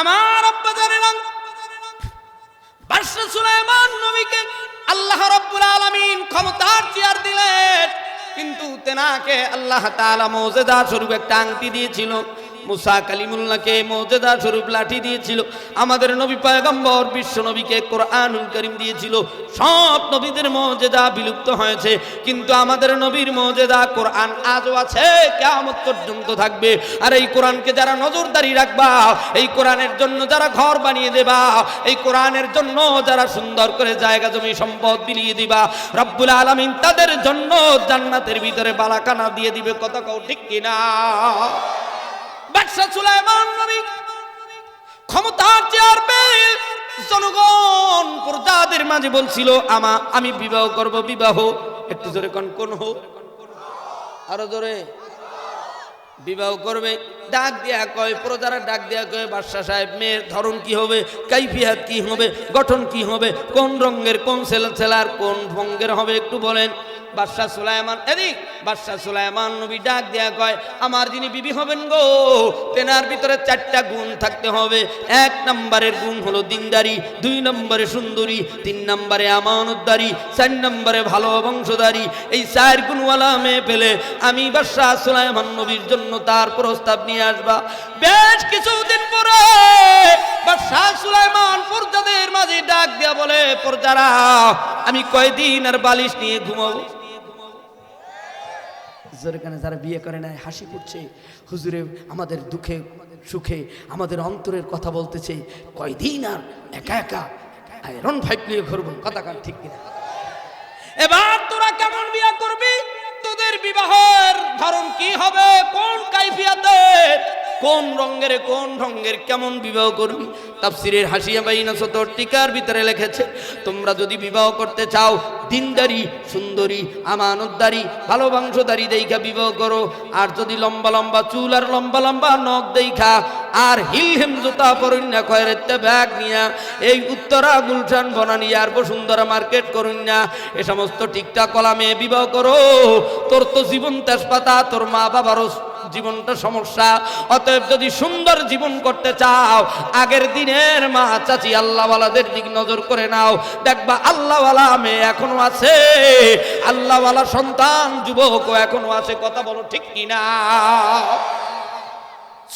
আমার আব্বা জানেন? বাদশাহ সুলাইমান নবীকে ক্ষমতার চেয়ার দিলেন। কিন্তু তেনাকে আল্লাহ তাআলা মৌজেদা স্বরূপ একটা আংটি দিয়েছিল। মুসা কালিমুল্লাহকে মৌজেদা স্বরূপ লাঠি দিয়েছিল। আমাদের নবী পায়গম্বর, বিশ্ব নবীকে কোরআনুল করিম দিয়েছিল। সব নবীদের মৌজেদা বিলুপ্ত হয়েছে। কিন্তু আমাদের নবীর মৌজেদা কোরআন আজও আছে কেমন পর্যন্ত থাকবে। আর এই কোরআনকে যারা নজরদারি রাখবা, এই কোরআনের জন্য যারা ঘর বানিয়ে দেবা, এই কোরআনের জন্য যারা সুন্দর করে জায়গা, জমি, সম্পদ বিলিয়ে দিবা, রব্বুল আলমিন তাদের জন্য জান্নাতের ভিতরে বালাকানা দিয়ে দিবে। কথা কও ঠিক কিনা? বাদশাহ সুলাইমান নবী ক্ষমতার চেয়ার পেয়ে জনগণ প্রজাদের মাঝে বলছিল, আমা, আমি বিবাহ করব, বিবাহ। একটু জোরে কন, কোন হোক? আরও জোরে। বিবাহ করবে। ডাক দিয়া কয়, প্রজারা ডাক দিয়া কয়, বাদশাহ সাহেব, মেয়ের ধরন কি হবে? কাইফিয়াত কি হবে? গঠন কি হবে? কোন রঙের, কোন ছেলার কোন ভঙ্গের হবে একটু বলেন। বাদশাহ সুলাইমান, এদিক। বাদশাহ সুলাইমান নবী ডাক দেয়া কয়, আমার যিনি বিবি হবেন গো, তেনার ভিতরে চারটা গুণ থাকতে হবে। এক নম্বরের গুণ হলো দিনদারি, দুই নম্বরে সুন্দরী, তিন নম্বরে আমানতদারি, চার নম্বরে ভালো বংশধারী। এই চার গুণওয়ালা মেয়ে পেলে আমি বাদশাহ সুলাইমান নবীর জন্য তার প্রস্তাব নিয়ে আসবা। বেশ কিছুদিন পরে বাদশাহ সুলাইমান প্রজাদের মাঝে ডাক দিয়া বলে প্রজারা আমি কয়দিন আর বালিশ নিয়ে ঘুমাবো? যেখানে যারা বিয়ে করে নাই হাসি পড়ছে হুজুরে আমাদের দুঃখে সুখে আমাদের অন্তরের কথা বলতেছে কয়দিন আর একা একা আয়রন ফাইভ নিয়ে ঘুরবো? কথা ঠিক কিনা। এবার তোরা কেমন বিয়ে করবি? বিবাহের ধরন কি হবে? কোন কাইফিয়াতের কোন রঙের কোন রঙের কেমন বিবাহ করবি? তাফসিরের হাসিয়া বাইনা সতর টিকার ভিতরে লিখেছে, তোমরা যদি বিবাহ করতে চাও, দিনদারি, সুন্দরী, আমানতদারি, ভালো বংশধারী দেখা বিবাহ করো। আর যদি লম্বা লম্বা চুল আর লম্বা লম্বা নখ দেখা আর হিল হেম জুতা পরুন না খয়রেতে ব্যাগ নিয়া, এই উত্তরা গুলশান, বনানি আর বসুন্ধরা মার্কেট করুন না এ সমস্ত টিকটাক কলামে বিবাহ করো। তোর তো জীবন তেজপাতা, তোর মা বাবারও জীবনটা সমস্যা। অতএব যদি সুন্দর জীবন করতে চাও, আগের দিনের মা চাচি আল্লাহওয়ালাদের দিক নজর করে নাও। দেখবা আল্লাহওয়ালা মেয়ে এখনও আছে। আল্লাহওয়ালা সন্তান যুবক এখনও আছে। কথা বলো ঠিক কিনা?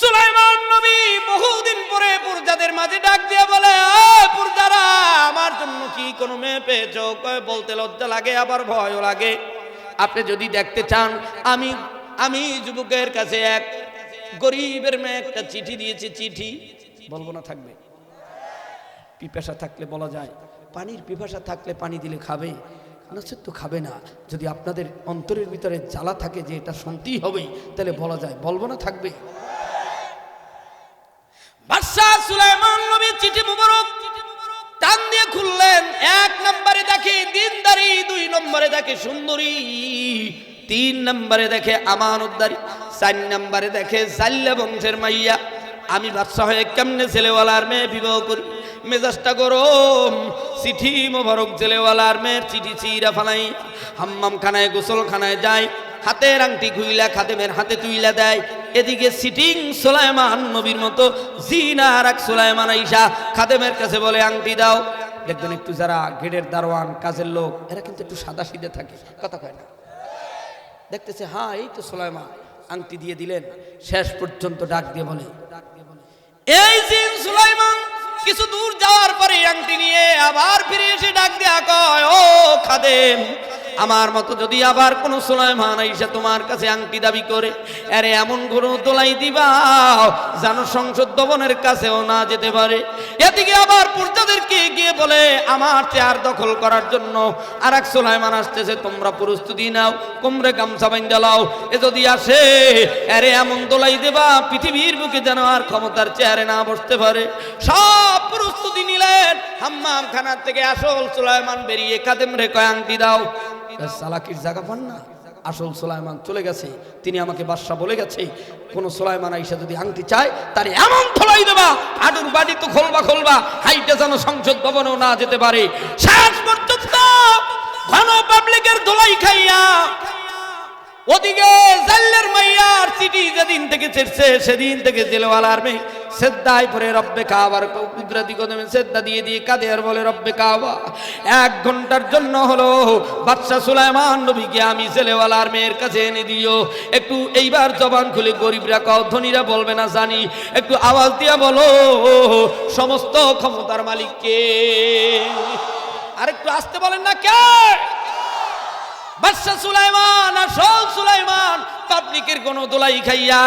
সুলাইমান নবী বহুদিন পরে পুরজাদের মাঝে ডাক দিয়ে বলে পুরজারা, আমার জন্য কি কোনো মেয়ে পেয়েছ? বলতে লজ্জা লাগে, আবার ভয়ও লাগে। আপনি যদি দেখতে চান, আমি আমি যুবকের কাছে এক গরিবের মেয়ে একটা চিঠি দিয়েছি, চিঠি। বলব না থাকবে। পিপাসা থাকলে বলা যায়। পানির পিপাসা থাকলে পানি দিলে খাবে। নচেত তো খাবে না। যদি আপনাদের অন্তরের ভিতরে জ্বালা থাকে যে এটা শুনতেই হবে, তাহলে বলা যায়। বলব না থাকবে। চিঠি টান দিয়ে খুললেন। এক নম্বরে দেখে দিনদারি, দুই নম্বরে দেখে সুন্দরী। তিন নম্বরে দেখে আমান উদ্দারি চার নম্বরে দেখে জাল্লা বংশের মাইয়া। আমি বাদশাহ হয়ে কেমনে ছেলেওয়ালার মেয়ে বিবাহ করি? মেজাজটা গরম, চিঠি মোবারক ছেলেওয়ালার মেয়ের চিঠি চিরা ফালাই। হাম্মাম খানায় গোসল খানায় যায় হাতের আংটি খুইলা, খাদেমের হাতে তুইলা দেয়। এদিকে সিটিং সোলাইমান নবীর মতো জিনা আর এক সোলাইমান আইসা খাদেমের কাছে বলে, আংটি দাও। দেখবেন একটু যারা গেটের দারোয়ান, কাজের লোক, এরা কিন্তু একটু সাদা সিধে থাকে, কথা কয় না। দেখতেছে হ্যাঁ এই তো সোলাইমা আংটি দিয়ে দিলেন, শেষ পর্যন্ত ডাক দিয়ে বলে, এই জিন সুলাইমান, কিছু দূর যাওয়ার পরে আংটি নিয়ে আবার ফিরে এসে ডাক দেয়া কয়, ও খাদেম আমার মতো যদি আবার কোন সুলাইমান আইসা তোমার কাছে আংটি দাবি করে, আরে এমন কোনো তোলাই দিবা, জানো সংসদ ভবনের কাছেও না যেতে পারে। এদিকে আবার পুরজাদেরকে গিয়ে বলে, আমার চেয়ার দখল করার জন্য আর এক সুলাইমান আসতেছে, তোমরা প্রস্তুতি নাও কোমরে গামছা বাইন লাও। এ যদি আসে, আরে এমন দোলাই দেবা, পৃথিবীর বুকে যেন আর ক্ষমতার চেয়ারে না বসতে পারে। সব প্রস্তুতি নিলেন, হাম্মাম খানার থেকে আসল সুলাইমান বেরিয়ে কাদেম রে কয় আংটি দাও। সালাকির জায়গা পান না? আসল সোলাইমান চলে গেছে, তিনি আমাকে বাদশাহ বলে গেছে, কোন সোলাইমান আইসা যদি আংটি চায়, তার এমন থলাই দেবা, আডুর বাড়ি তো খোলবা খোলবা, হাইটে যেন সংসদ ভবনেও না যেতে পারে। শেষ পর্যন্ত ঘন পাবলিকের দোলাই খাইয়া ওদিকে জাল্লের মাইয়ার চিঠি যেদিন থেকে চেড়ছে সেদিন থেকে জেলওয়ালার মেয়ে সেদ্দায় পরে রব্বে কাবার কুদরতি কদমে সেদ্দা দিয়ে দিয়ে কাঁদে আর বলে রব্বে কাবা। এক ঘণ্টার জন্য হলো বাদশাহ সুলাইমান নবীকে আমি ছেলেওয়ালার মেয়ের কাছে এনে দিও। একটু এইবার জবান খুলে গরিবরা কও, ধনীরা বলবে না জানি। একটু আওয়াজ দিয়া বলো, সমস্ত ক্ষমতার মালিককে। আর একটু আসতে বলেন না কে? বাদশা সুলাইমান, আর সব সুলাইমান পাবলিকের কোনো দোলাই খাইয়া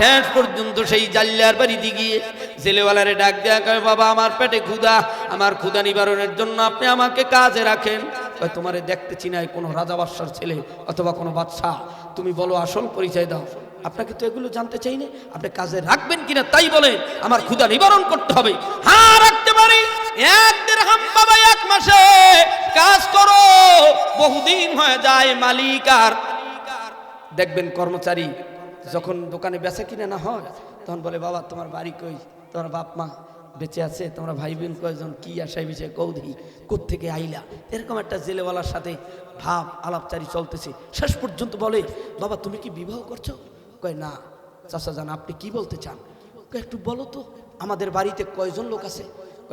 শেষ পর্যন্ত সেই জাল্লার বাড়িতে গিয়ে জেলেওয়ালারে ডাক দেয়া কয়, বাবা, আমার পেটে ক্ষুধা, আমার ক্ষুধা নিবারণের জন্য আপনি আমাকে কাজে রাখেন। তোমারে দেখতেছি না কোনো রাজা বাদশার ছেলে অথবা কোনো বাদশা তুমি বলো, আসল পরিচয় দাও। আপনাকে তো এগুলো জানতে চাই না। আপনি কাজে রাখবেন কিনা তাই বলে আমার ক্ষুধা নিবারণ করতে হবে। হ্যাঁ রাখতে পারি। কাজ করো, বহুদিন হয়ে যায় মালিক আর। দেখবেন কর্মচারী যখন দোকানে বেচা কিনে না হয়, তখন বলে, বাবা, তোমার বাড়ি কই? তোমার বাপ মা বেঁচে আছে, তোমরা ভাই বোন কয়েকজন কি আশায় বিষয়ে কৌধি? থেকে আইলা? এরকম একটা জেলেওয়ালার সাথে ভাব আলাপচারি চলতেছে। শেষ পর্যন্ত বলে, বাবা, তুমি কি বিবাহ করছ? কয়, না। চাচা জান, আপনি কি বলতে চান? একটু বলো তো, আমাদের বাড়িতে কয়জন লোক আছে?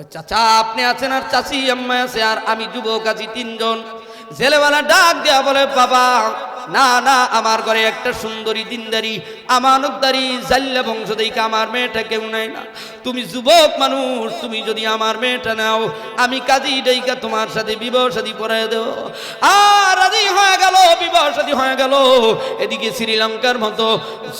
চাচা, আপনি আছেন আর চাচি, আম্মা আছে, আর আমি যুবক আছি তিনজন। জেলেওয়ালা ডাক দেয়া বলে, বাবা না না, আমার ঘরে একটা সুন্দরী দিনদারি, আমানতদারি জাল্লা বংশ দেখে আমার মেয়েটা কেউ নেয় না। তুমি যুবক মানুষ, তুমি যদি আমার মেয়েটা নাও, আমি কাজী ডাইকা তোমার সাথে বিবাহ সাদী পড়াই দেও আর রাজি হয়ে গেল, বিবাহ সাদী হয়ে গেল। এদিকে শ্রীলঙ্কার মতো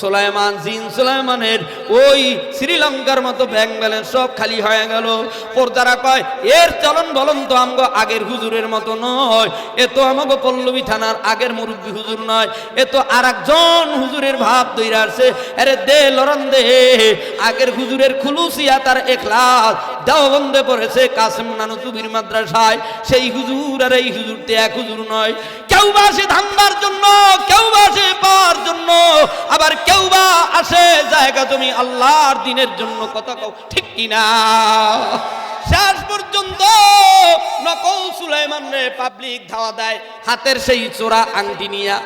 সোলাইমান, জিন সোলাইমানের ওই শ্রীলঙ্কার মতো ব্যাংক ব্যালেন্স সব খালি হয়ে গেল। পর্দারা কয়, এর চলন বলন তো আমগো আগের হুজুরের মতো নয়। এ তো আমাগো পল্লবী থানার আগের মুরব্বী হুজুর নয়। এ তো আর একজন হুজুরের ভাব দইরা আসছে। আরে দে লরন দে। আগের হুজুরের খুলুসিয়া তার এখলাস। দেওবন্দে পড়েছে কাসেম নানু তুবির মাদ্রাসায়। সেই হুজুর আর এই হুজুরতে এক হুজুর নয়। কেউ বা আসে ধান্দার জন্য, কেউ বা আসে পাওয়ার জন্য, আবার কেউ বা আসে জায়গা তুমি আল্লাহর দিনের জন্য, কথা কও, ঠিক কিনা শেষ পর্যন্ত নকল সুলাইমান রে পাবলিক ধাওয়া দেয়, হাতের সেই চোরা আংটি নিয়া।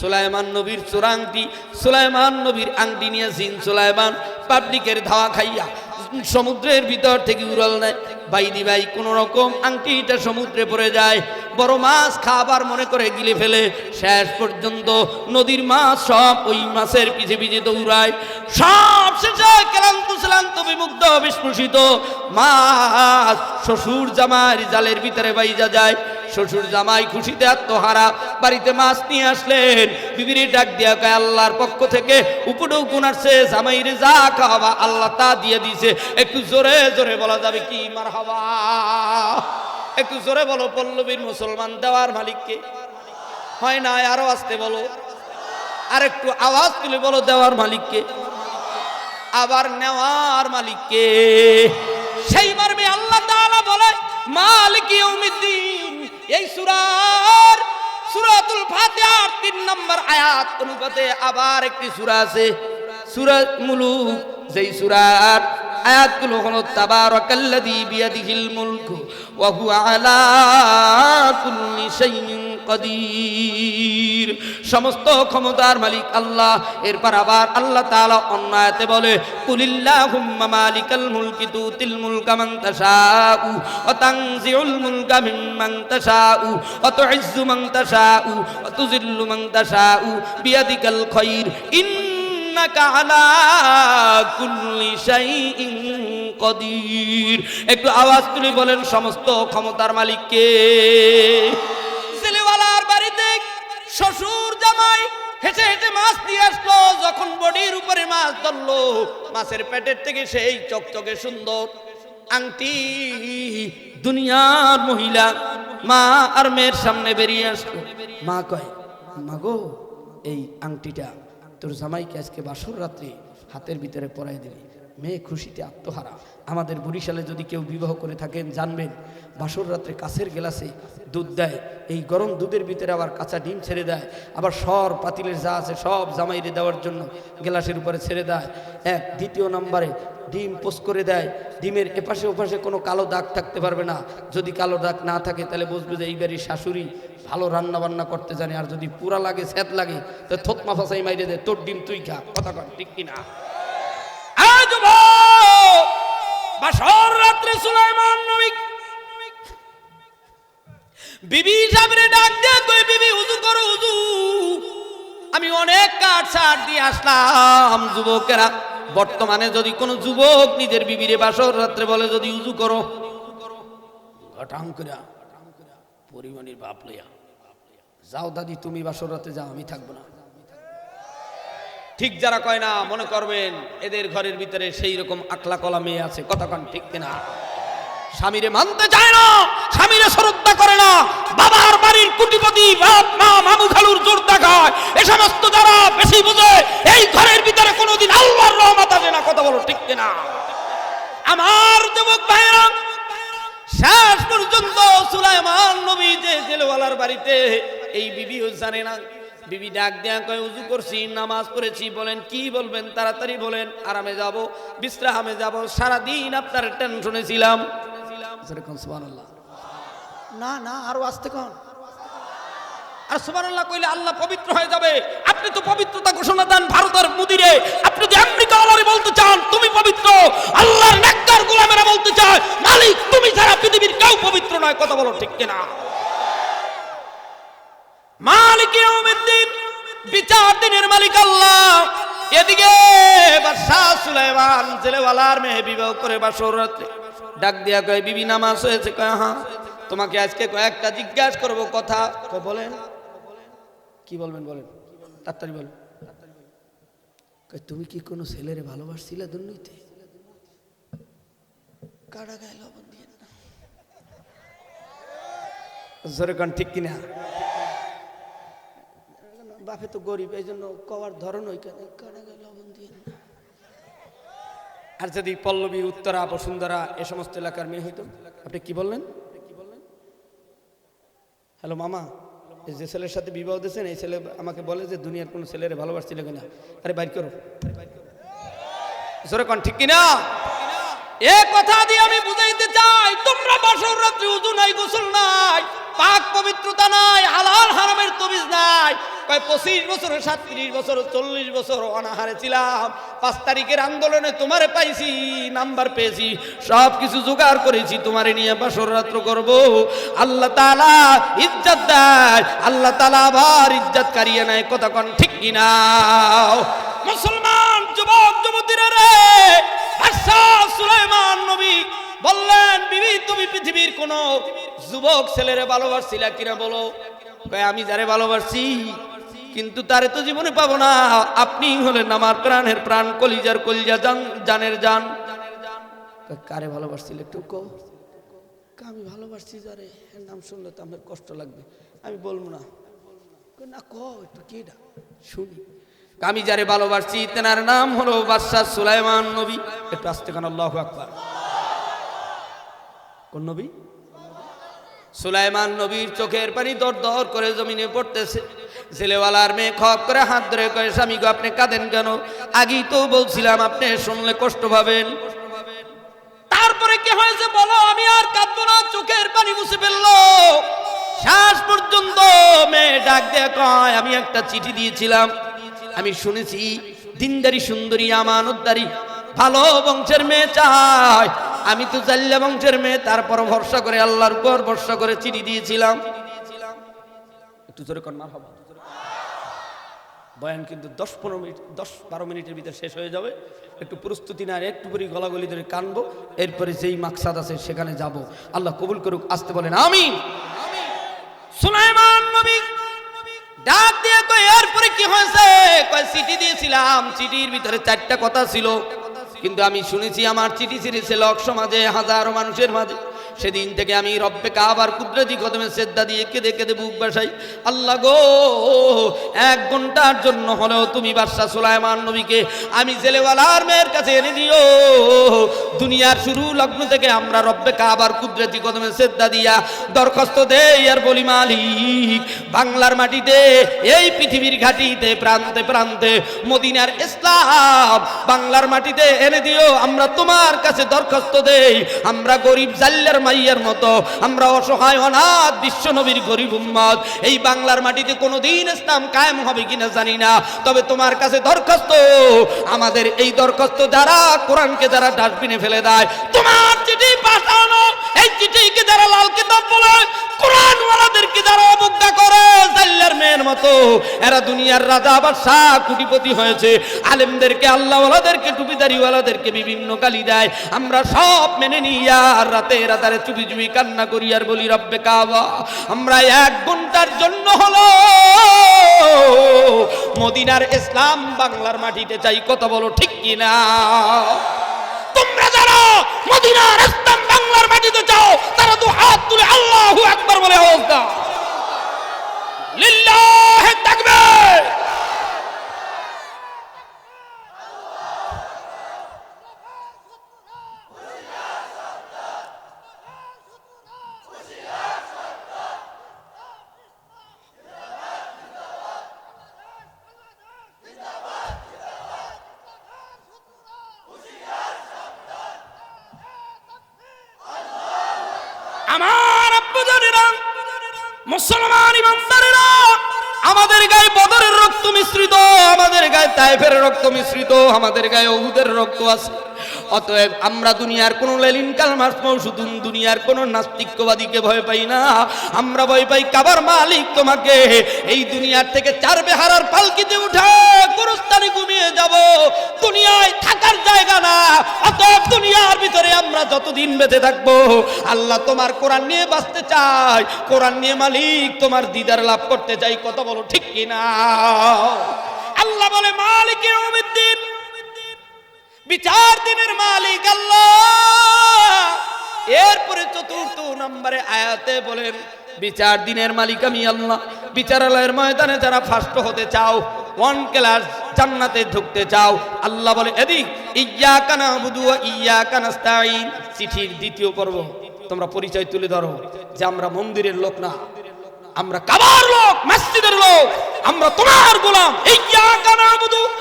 সুলাইমান নবীর চোরা আংটি, সুলাইমান নবীর আংটি নিয়ে জিন সুলাইমান পাবলিকের ধাওয়া খাইয়া সমুদ্রের ভিতর থেকে উড়াল নেয়। বাইদি ভাই, কোন রকম আংটিটা সমুদ্রে পড়ে যায় বড় মাছ খাবার মনে করে গিলে ফেলে। শেষ পর্যন্ত নদীর মাছ সব ওই মাছের পিছে পিছে দৌড়ায়। সব শেষে ক্লান্ত, শ্লান্ত, বিমুগ্ধ বিস্পৃশিত মাছ শ্বশুর জামাই জালের ভিতরে বাইজা যায়। শ্বশুর জামাই খুশিতে আত্মহারা। বাড়িতে মাছ নিয়ে আসলেন। বিবিরি ডাক দিয়া কয়, আল্লাহর পক্ষ থেকে উপরে উকুন আসছে। জামাই রে যা খাওয়াবা আল্লাহ তা দিয়ে দিছে একটু জোরে জোরে বলা যাবে কি মার হবা একটু জোরে বলো, পল্লবীর মুসলমান দেওয়ার মালিককে। হয় না, আরও আসতে বলো। আর একটু আওয়াজ তুলে বলো, দেওয়ার মালিককে। আবার নেওয়ার মালিককে। সেই মর্মে আল্লাহ তাআলা বলে, মালিক ইয়াউমিদ্দিন। এই সূরার সূরাতুল ফাতিহার তিন নম্বর আয়াত অনুপাতে আবার একটি সূরা আছে। সূরা মুলুক, যেই সূরার আয়াতগুলো হলো, তাবারাকাল্লাযী বিয়াদিহিল মুলকু ওয়া হুয়া আলা কুল্লি শাইইন কদির। সমস্ত ক্ষমতার মালিক আল্লাহ। এরপর আবার আল্লাহ তাআলা অন্য আয়াতে বলে, কুলিল্লাহুম্মা মালিকাল মুলকি তুতিল মুলকা মান তাশাউ ওয়া তানজিউল মুলকা মিম্মান তাশাউ ওয়া তুইজ্জু মান তাশাউ ওয়া তুযিল্লু মান তাশাউ বিয়াদিকাল খায়র একটু আওয়াজ তুলে বলেন সমস্ত ক্ষমতার মালিককে। ছেলেওয়ালার বাড়িতে শ্বশুর জামাই হেসে হেসে মাছ দিয়ে আসলো, যখন বডির উপরে মাছ ধরলো, মাছের পেটের থেকে সেই চকচকে সুন্দর আংটি দুনিয়ার মহিলা মা আর মেয়ের সামনে বেরিয়ে আসলো। মা কয়, মা গো, এই আংটিটা তোর জামাইকে আজকে বাসর রাত্রে হাতের ভিতরে পরাই দিবি মেয়ে খুশিতে আত্মহারা। আমাদের বরিশালে যদি কেউ বিবাহ করে থাকেন, জানবেন বাসর রাত্রে কাছের গেলাসে দুধ দেয়। এই গরম দুধের ভিতরে আবার কাঁচা ডিম ছেড়ে দেয়। আবার সর পাতিলের যা আছে সব জামাইরে দেওয়ার জন্য গেলাসের উপরে ছেড়ে দেয়। এক, দ্বিতীয় নম্বরে ডিম পোস করে দেয়। ডিমের এপাশে ওপাশে কোনো কালো দাগ থাকতে পারবে না। যদি কালো দাগ না থাকে, তাহলে বুঝবে যে এই বাড়ির শাশুড়ি ভালো রান্না বান্না করতে জানে। আর যদি পুরা লাগে স্যাত লাগে, তো থতমা ফাঁসাই মাইরে দেয়, তোর ডিম তুই খা। কথা কর ঠিক কিনা? যুবক! বাসর রাত্রে সুলাইমান নবী বিবি ডাক দিয়ে বিবি, উজু করো, উজু। আমি অনেক কাঠ সার দিয়ে আসলাম যুবকেরা। বর্তমানে যদি কোনো যুবক নিজের বিবিরে বাসর রাত্রে বলে, যদি উজু করে। পরিমাণের বাপ লইয়া, যাও দাদি, তুমি বাসর রাতে যাও, আমি থাকব না। ঠিক যারা কয় না, মনে করবেন এদের ঘরের ভিতরে সেই রকম আকলা কলা মেয়ে আছে কতক্ষণ ঠিক কিনা? স্বামীরে মানতে চায় না, স্বামীরে শ্রদ্ধা করে না, বাবার বাড়ির কুটিপতি, বাপ, মা, মামু খালুর জোর দেখায়। এ সমস্ত যারা বেশি বুঝে, এই ঘরের ভিতরে কোনোদিন আল্লাহর রহমত আসে না, কথা বলো ঠিক কিনা? আমার যুবক ভাইরা শেষ পর্যন্ত সুলাইমান নবী যে জেলওয়ালার বাড়িতে এই বিবিও জানে না বিবি ডাক দেয়া কয়, উজু করছি, নামাজ পড়েছি। বলেন, কি বলবেন? তাড়াতাড়ি বলেন, আরামে যাব, বিশ্রামে যাব, সারাদিন আপনার টেনশনে ছিলাম। না না, আরও আসতে কন। আর সুবহানাল্লাহ কইলে আল্লাহ পবিত্র হয়ে যাবে। আপনি তো পবিত্রতা ঘোষণা দেন ভারতের মুদিরে। আপনি যদি আমেরিকা আল্লাহরে বলতে চান, তুমি পবিত্র। আল্লাহর নেককার গোলামেরা বলতে চায়, মালিক, তুমি ছাড়া পৃথিবীর কেউ পবিত্র নয়, কথা বলো ঠিক কিনা? মালিক ইয়াউমিদ্দিন, বিচার দিনের মালিক আল্লাহ। এদিকে বাদশাহ সুলাইমান ছেলেওয়ালার মেয়ে বিবাহ করে বাসর রাত্রে ডাক দিয়া কয়, বিবি, নামাজ হয়েছে? কয় হ্যাঁ তোমাকে আজকে কয়েকটা জিজ্ঞাসা করব কথা। বলেন। কি বলবেন, বলেন? তাড়াতাড়ি বলেন। তুমি কি কোনো ছেলেরে ভালোবাসছিলে দুর্নীতি? কাটা গায়ে লবণ দিয়ে না? ঠিক কিনা? বাপে তো গরিব, এই জন্য কওয়ার ধরন ওইখানে লবণ দিয়ে না আর যদি পল্লবী, উত্তরা, বসুন্ধরা, এ সমস্ত এলাকার মেয়ে হইতো, আপনি কি বললেন? হ্যালো মামা যে ছেলের সাথে বিবাহ দিয়েছেন, এই ছেলে আমাকে বলে যে দুনিয়ার কোনো ছেলেরে ভালোবাসছিল কিনা আরে বাইর করো। জোরে ঠিক কিনা? এ কথা দিয়ে আমি বুঝাইতে চাই, তোমরা বাসর রাত্রি উজু নাই, গোসল নাই, পাক পবিত্রতা নাই, হালাল হারামের তবিজ নাই কয়, পঁচিশ বছর, সাতত্রিশ বছর, চল্লিশ বছর অনাহারে ছিলাম। পাঁচ তারিখের আন্দোলনে তোমারে পাইছি, নাম্বার পেয়েছি সব কিছু জোগাড় করেছি, তোমারে নিয়ে বাসর রাত্র করব। আল্লাহ তালা ইজ্জত দেয়, আল্লাহ তালা আবার ইজ্জত কারিয়ে নেয় কন ঠিক কিনা মুসলমান যুবক, যুবতীরা রে সুলাইমান নবী বললেন, বিবি, তুমি পৃথিবীর কোন যুবক ছেলেরে ভালোবাসছিলা কিনা বলো? আমি যারে ভালোবাসছি কিন্তু তারে তো জীবনে পাবো না। আপনি হলেন আমার প্রাণের প্রাণ, কলিজার কলিজা, জান, জানের জান। কারে ভালোবাসছিল একটু কো? আমি ভালোবাসছি যারে, এর নাম শুনলে তো আমার কষ্ট লাগবে। আমি বলব না। না ক, একটু কি এটা? শুনি। আমি যারে ভালোবাসছি, তেনার নাম হলো বাদশাহ সুলাইমান নবী। একটু আসতে কান, আল্লাহ আকবার। কোন নবী? সুলাইমান নবীর চোখের পানি দর দর করে জমিনে পড়তেছে। ছেলেওয়ালার মেয়ে খপ করে হাত ধরে কয়ে, স্বামী গো, আপনি কাঁদেন কেন? আগেই তো বলছিলাম, আপনি শুনলে কষ্ট পাবেন। তারপরে কি হয়েছে বলো, আমি আর কাঁদবো না, চোখের পানি মুছে ফেলল। শেষ পর্যন্ত মেয়ে ডাক দিয়ে কয়, আমি একটা চিঠি দিয়েছিলাম, আমি শুনেছি, দিনদারি সুন্দরী, আমানতদারি, ভালো বংশের মেয়ে চাই আমি তো জাল্লা বংশের মেয়ে, তারপর ভরসা করে, আল্লাহর উপর ভরসা করে চিঠি দিয়েছিলাম। একটু জোরে মার হবা বয়ান কিন্তু দশ পনেরো মিনিট, দশ বারো মিনিটের ভিতরে শেষ হয়ে যাবে। একটু প্রস্তুতি না একটু করে গলাগলি ধরে কানবো, এরপরে যেই মাকসাদ আছে সেখানে যাব। আল্লাহ কবুল করুক, আসতে বলেন আমি সুলাইমান নবী ডাক দিয়ে কই এরপরে কি হয়েছে? কয়, চিঠি দিয়েছিলাম। চিঠির ভিতরে চারটা কথা ছিল। কিন্তু আমি শুনেছি আমার চিঠি ছিঁড়েছে লোক সমাজে হাজারো মানুষের মাঝে। সেদিন থেকে আমি রব্বে কাবার কুদরতি কদমে শ্রদ্ধা দিয়ে কেঁদে কেঁদে বুক বাসাই। আল্লাহ গো, এক ঘণ্টার জন্য হলেও তুমি বাদশাহ সুলাইমান নবীকে আমি জেলেওয়ালার মেয়ের কাছে এনে দিও। দুনিয়ার শুরু লগ্ন থেকে আমরা রব্বে কাবার কুদরতি কদমে শ্রদ্ধা দিয়া দরখাস্ত দেই, আর বলি, মালিক, বাংলার মাটিতে, এই পৃথিবীর ঘাটিতে, প্রান্তে প্রান্তে, মদিনার ইসলাম, বাংলার মাটিতে এনে দিও। আমরা তোমার কাছে দরখাস্ত দেই। আমরা গরিব জাল্লার সুমাইয়ার মতো। আমরা অসহায়, অনাথ, বিশ্ব নবীর গরিব উম্মত। এই বাংলার মাটিতে কোনোদিন ইসলাম কায়েম হবে কিনা জানি না। তবে তোমার কাছে দরখাস্ত। আমাদের এই দরখাস্ত যারা কোরআনকে যারা ডাস্টবিনে ফেলে দেয়, তোমার চিঠি পাঠানো, এই চিঠিকে যারা লাল কিতাব বলে কোরআন ওয়ালাদেরকে যারা অবজ্ঞা করে জাল্লার মেয়ের মতো। এরা দুনিয়ার রাজা আবার শাহ কুটিপতি হয়েছে। আলেমদেরকে আল্লাহ ওয়ালাদেরকে টুপিদারি ওয়ালাদেরকে বিভিন্ন গালি দেয়। আমরা সব মেনে নিই, আর রাতে রাতারে চুপি চুপি কান্না করি আর বলি, রব্বে কাবা, আমরা এক ঘণ্টার জন্য হলো। মদিনার ইসলাম বাংলার মাটিতে চাই, কথা বলো ঠিক কিনা? তোমরা যারা মদিনার ইসলাম বাংলার মাটিতে চাও, তারা তো হাত তুলে আল্লাহু আকবার বলে আওয়াজ দাও। লিল্লাহে তাকবীর। আমার মুসলমান ইমানদারেরা, আমাদের গায়ে বদরের রক্ত মিশ্রিত, আমাদের গায়ে তাইফের রক্ত মিশ্রিত, আমাদের গায়ে অহুদের রক্ত আছে। অতএব আমরা দুনিয়ার কোন লেলিন কালমাস মৌসুদুন, দুনিয়ার কোন নাস্তিক্যবাদীকে ভয় পাই না। আমরা ভয় পাই, কাবার মালিক তোমাকে। এই দুনিয়ার থেকে চার বেহারার পালকিতে উঠে গুরুস্থানে ঘুমিয়ে যাব। দুনিয়ায় থাকার জায়গা না। অতএব দুনিয়ার ভিতরে আমরা যতদিন বেঁচে থাকব, আল্লাহ তোমার কোরআন নিয়ে বাঁচতে চাই কোরআন নিয়ে মালিক তোমার দিদার লাভ করতে চাই কত বলো ঠিক কিনা? আল্লাহ বলে মালিক দিন বিচার দিনের মালিক আল্লাহ। এরপরে চতুর্থ নম্বরে আয়াতে বলেন, বিচার দিনের মালিক আমি আল্লাহ। বিচারালয়ের ময়দানে যারা ফার্স্ট হতে চাও ওয়ান ক্লাস জান্নাতে ঢুকতে চাও, আল্লাহ বলে, এদিক ইয়া কানা বুধু ইয়া কানাস্তাইন চিঠির দ্বিতীয় পর্ব, তোমরা পরিচয় তুলে ধরো যে আমরা মন্দিরের লোক না। আমরা কাবার লোক, মসজিদের লোক। আমরা তোমার গোলাম। ইয়্যাকা কানা সিগা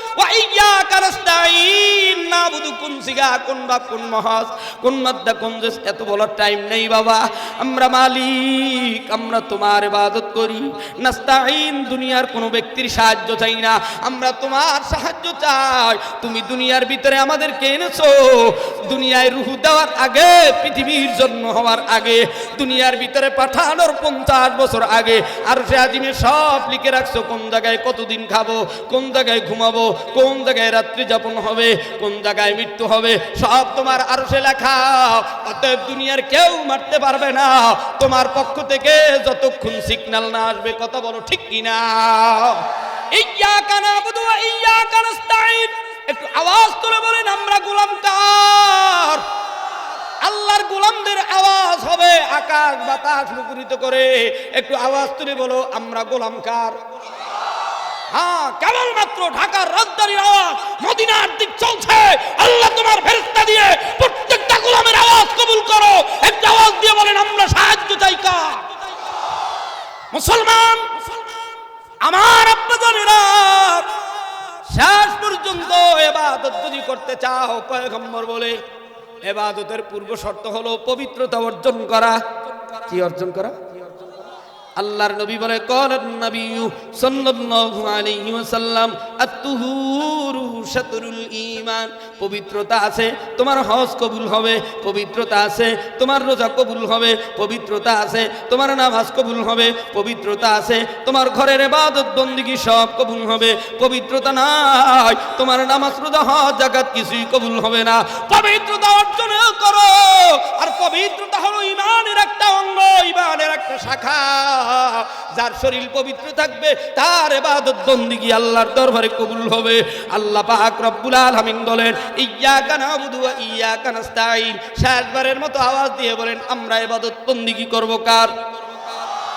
কোন বাপ কোন মহাজ, কোন মাদ্দা কোন এত বলার টাইম নেই বাবা। আমরা মালিক, আমরা তোমার ইবাদত করি। নাস্তাইন দুনিয়ার কোনো ব্যক্তির সাহায্য চাই না। আমরা তোমার সাহায্য চাই। তুমি দুনিয়ার ভিতরে আমাদেরকে এনেছো। দুনিয়ায় রুহু দেওয়ার আগে, পৃথিবীর জন্ম হওয়ার আগে, দুনিয়ার ভিতরে পাঠানোর পঞ্চাশ বছর আগে আর সে আজিমে সব লিখে রাখছো, কোন জায়গায় কতদিন খাব, কোন জায়গায় ঘুমাবো কোন জায়গায় রাত্রি যাপন হবে, কোন জায়গায় মৃত্যু হবে, সব তোমার আরও সে লেখা। অতএব দুনিয়ার কেউ মারতে পারবে না। তোমার পক্ষ থেকে যতক্ষণ সিগন্যাল না আসবে, কথা বলো ঠিক কিনা? ওয়া ইয়্যাকা নাস্তাইন একটু আওয়াজ তুলে বলেন, আমরা গোলাম আল্লাহর গোলামদের আওয়াজ হবে, আকাশ বাতাস মুখরিত করে। একটু আওয়াজ তুলে বলো, আমরা গোলাম কার হ্যাঁ কেবলমাত্র ঢাকার রাজধানীর আওয়াজ মদিনার দিক চলছে। আল্লাহ তোমার ফেরস্তা দিয়ে প্রত্যেকটা গোলামের আওয়াজ কবুল করো। একটা আওয়াজ দিয়ে বলেন, আমরা সাহায্য চাই কার? মুসলমান, আমার আব্বাজানেরা শেষ পর্যন্ত এবাদত যদি করতে চাও, পয়গম্বর বলে, এবাদতের পূর্ব শর্ত হলো পবিত্রতা অর্জন করা। কি অর্জন করা? আল্লাহর নবী বলে কলেন নবী সাল্লাল্লাহু আলাইহি ওয়াসাল্লাম, আত-তুহুরু শাতরুল ঈমান। পবিত্রতা আছে, তোমার হজ কবুল হবে, পবিত্রতা আছে, তোমার রোজা কবুল হবে, পবিত্রতা আছে, তোমার নামাজ কবুল হবে, পবিত্রতা আছে, তোমার ঘরের ইবাদত বন্দিগি সব কবুল হবে, পবিত্রতা নাই, তোমার নামাজ, রোজা, হজ জাকাত কিছুই কবুল হবে না। পবিত্রতা অর্জন করো, আর পবিত্রতা হলো ইমানের একটা ইমানের একটা শাখা। যার শরীর পবিত্র থাকবে, তার এবাদত বন্দিগি আল্লাহর দরবারে কবুল হবে। আল্লাহ পাক রব্বুল আলামিন বলেন ইয়া কানা ওয়া ইয়া কানাস্তাইন শেষবারের মতো আওয়াজ দিয়ে বলেন, আমরা এবাদত বন্দিগি করব কার?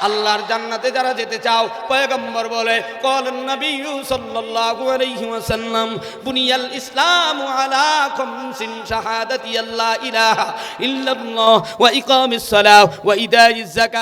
আল্লাহর জান্নাতে যারা যেতে চাও, পয়গম্বর বলে, কল নবী সাল্লাল্লাহু আলাইহি ওয়াসাল্লাম, বুনিয়াল ইসলাম আলা খামসিন শাহাদাতি আল্লা ইলাহা ইল্লাল্লাহ, ওয়া ইকামিস সালাহ, ওয়া ইদাইজ যাকাত।